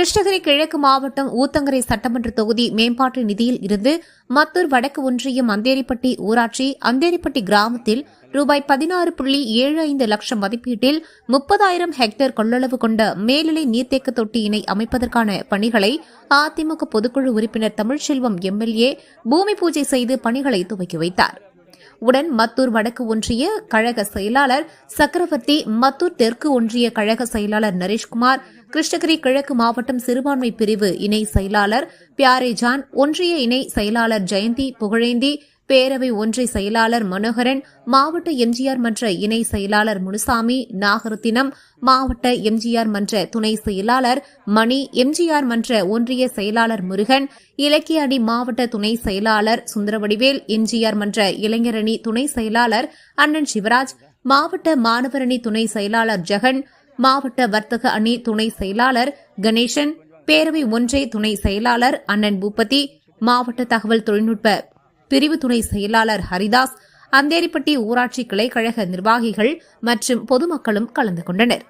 கிருஷ்ணகிரி கிழக்கு மாவட்டம் ஊத்தங்கரை சட்டமன்ற தொகுதி மேம்பாட்டு நிதியில் இருந்து மத்தூர் வடக்கு ஒன்றியம் அந்தேரிப்பட்டி ஊராட்சி அந்தேரிப்பட்டி கிராமத்தில் ரூபாய் பதினாறு புள்ளி ஏழு ஐந்து லட்சம் மதிப்பீட்டில் முப்பதாயிரம் ஹெக்டேர் கொள்ளளவு கொண்ட மேல்நிலை நீர்த்தேக்க தொட்டியினை அமைப்பதற்கான பணிகளை அதிமுக பொதுக்குழு உறுப்பினர் தமிழ்ச்செல்வம் எம்எல்ஏ பூமி பூஜை செய்து பணிகளை துவக்கி வைத்தார். உடன் மத்தூர் வடக்கு ஒன்றிய கழக செயலாளர் சக்கரவர்த்தி மத்தூர் தெற்கு ஒன்றிய கழக செயலாளர் நரேஷ்குமார் கிருஷ்ணகிரி கிழக்கு மாவட்டம் சிறுபான்மை பிரிவு இணை செயலாளர் பியாரேஜான் ஒன்றிய இணை செயலாளர் ஜெயந்தி புகழேந்தி பேரவை ஒன்றை செயலாளர் மனோகரன் மாவட்ட எம்ஜிஆர் மன்ற இணை செயலாளர் முனுசாமி நாகரத்தினம் மாவட்ட எம்ஜிஆர் மன்ற துணை செயலாளர் மணி எம்ஜிஆர் மன்ற ஒன்றிய செயலாளர் முருகன் இலக்கிய அணி மாவட்ட துணை செயலாளர் சுந்தரவடிவேல் எம்ஜிஆர் மன்ற இளைஞரணி துணை செயலாளர் அண்ணன் சிவராஜ் மாவட்ட மாணவரணி துணை செயலாளர் ஜெகன் மாவட்ட வர்த்தக அணி துணை செயலாளர் கணேசன் பேரவை ஒன்றிய துணை செயலாளர் அண்ணன் பூபதி மாவட்ட தகவல் தொழில்நுட்ப பிரிவு துணை செயலாளர் ஹரிதாஸ் அந்தேரிப்பட்டி ஊராட்சி கிளைக்கழக நிர்வாகிகள் மற்றும் பொதுமக்களும் கலந்து கொண்டனர்.